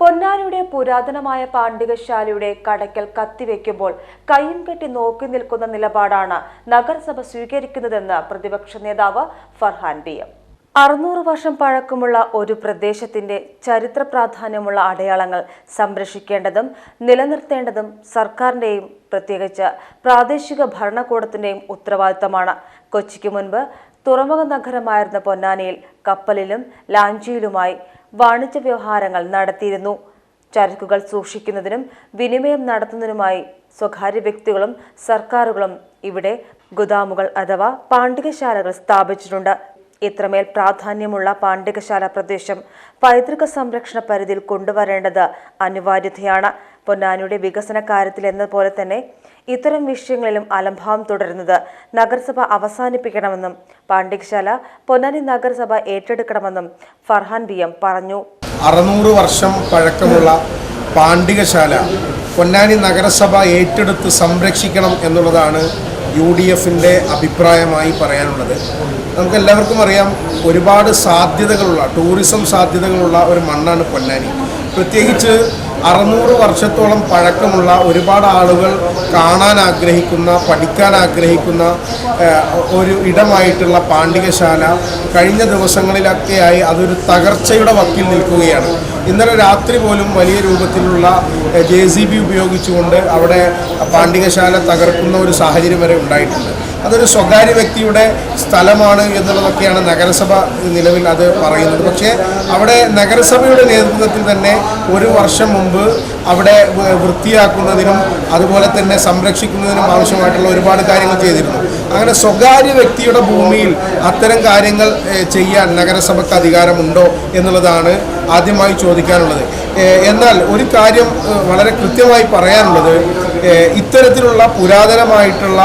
പൊന്നാനിയുടെ പുരാതനമായ പാണ്ഡികശാലയുടെ കടക്കൽ കത്തിവെക്കുമ്പോൾ കയ്യും കെട്ടി നോക്കി നിൽക്കുന്ന നിലപാടാണ് നഗരസഭ സ്വീകരിക്കുന്നതെന്ന് പ്രതിപക്ഷ നേതാവ് ഫർഹാൻ ബി എം. അറുന്നൂറ് വർഷം പഴക്കമുള്ള ഒരു പ്രദേശത്തിന്റെ ചരിത്ര പ്രാധാന്യമുള്ള അടയാളങ്ങൾ സംരക്ഷിക്കേണ്ടതും നിലനിർത്തേണ്ടതും സർക്കാരിന്റെയും പ്രത്യേകിച്ച് പ്രാദേശിക ഭരണകൂടത്തിന്റെയും ഉത്തരവാദിത്തമാണ്. കൊച്ചിക്ക് മുൻപ് തുറമുഖ നഗരമായിരുന്ന പൊന്നാനിയിൽ കപ്പലിലും ലാഞ്ചിയിലുമായി വാണിജ്യ വ്യവഹാരങ്ങൾ നടത്തിയിരുന്നു. ചരക്കുകൾ സൂക്ഷിക്കുന്നതിനും വിനിമയം നടത്തുന്നതിനുമായി സ്വകാര്യ വ്യക്തികളും സർക്കാരുകളും ഇവിടെ ഗുദാമുകൾ അഥവാ പാണ്ഡികശാലകൾ സ്ഥാപിച്ചിട്ടുണ്ട്. ഇത്രമേൽ പ്രാധാന്യമുള്ള പാണ്ഡികശാല പ്രദേശം പൈതൃക സംരക്ഷണ പരിധിയിൽ കൊണ്ടുവരേണ്ടത് അനിവാര്യതയാണ്. പൊന്നാനിയുടെ വികസന കാര്യത്തിൽ എന്ന പോലെ തന്നെ ഇത്തരം വിഷയങ്ങളിലും അലംഭാവം തുടരുന്നത് നഗരസഭ അവസാനിപ്പിക്കണമെന്നും പാണ്ഡികശാല പൊന്നാനി നഗരസഭ ഏറ്റെടുക്കണമെന്നും ഫർഹാൻ ബി എം പറഞ്ഞു. അറുന്നൂറ് വർഷം പഴക്കമുള്ള പാണ്ഡികശാല പൊന്നാനി നഗരസഭ ഏറ്റെടുത്ത് സംരക്ഷിക്കണം എന്നുള്ളതാണ് യു ഡി എഫിന്റെ അഭിപ്രായമായി പറയാനുള്ളത്. നമുക്ക് എല്ലാവർക്കും അറിയാം ഒരുപാട് സാധ്യതകളുള്ള ടൂറിസം സാധ്യതകളുള്ള ഒരു മണ്ണാണ് പൊന്നാനി. പ്രത്യേകിച്ച് അറുന്നൂറ് വർഷത്തോളം പഴക്കമുള്ള ഒരുപാട് ആളുകൾ കാണാൻ ആഗ്രഹിക്കുന്ന പഠിക്കാൻ ആഗ്രഹിക്കുന്ന ഒരു ഇടമായിട്ടുള്ള പാണ്ഡികശാല കഴിഞ്ഞ ദിവസങ്ങളിലൊക്കെയായി അതൊരു തകർച്ചയുടെ വക്കിൽ നിൽക്കുകയാണ്. ഇന്നലെ രാത്രി പോലും വലിയ രൂപത്തിലുള്ള ജെ സി ബി ഉപയോഗിച്ചുകൊണ്ട് അവിടെ പാണ്ഡികശാല തകർക്കുന്ന ഒരു സാഹചര്യം വരെ ഉണ്ടായിട്ടുണ്ട്. അതൊരു സ്വകാര്യ വ്യക്തിയുടെ സ്ഥലമാണ് എന്നുള്ളതൊക്കെയാണ് നഗരസഭ നിലവിൽ അത് പറയുന്നത്. പക്ഷേ അവിടെ നഗരസഭയുടെ നേതൃത്വത്തിൽ തന്നെ ഒരു വർഷം മുമ്പ് അവിടെ വൃത്തിയാക്കുന്നതിനും അതുപോലെ തന്നെ സംരക്ഷിക്കുന്നതിനും ആവശ്യമായിട്ടുള്ള ഒരുപാട് കാര്യങ്ങൾ ചെയ്തിരുന്നു. അങ്ങനെ സ്വകാര്യ വ്യക്തിയുടെ ഭൂമിയിൽ അത്തരം കാര്യങ്ങൾ ചെയ്യാൻ നഗരസഭയ്ക്ക് അധികാരമുണ്ടോ എന്നുള്ളതാണ് ആദ്യമായി ചോദിക്കാനുള്ളത്. എന്നാൽ ഒരു കാര്യം വളരെ കൃത്യമായി പറയാനുള്ളത് ഇത്തരത്തിലുള്ള പുരാതനമായിട്ടുള്ള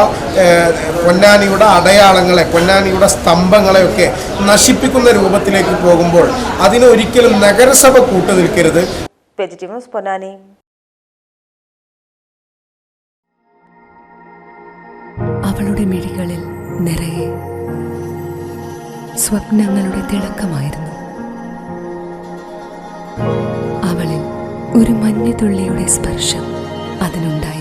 പൊന്നാനിയുടെ അടയാളങ്ങളെ പൊന്നാനിയുടെ സ്തംഭങ്ങളെയൊക്കെ നശിപ്പിക്കുന്ന രൂപത്തിലേക്ക് പോകുമ്പോൾ അതിനൊരിക്കലും നഗരസഭ കൂട്ടു നിൽക്കരുത്. പൊന്നാനി അവളുടെ മിഴികളിൽ നിറയെ സ്വപ്നങ്ങളുടെ തിളക്കമായിരുന്നു. അവളിൽ ഒരു മഞ്ഞുതുള്ളിയുടെ സ്പർശം അതിനുണ്ടായിരുന്നു.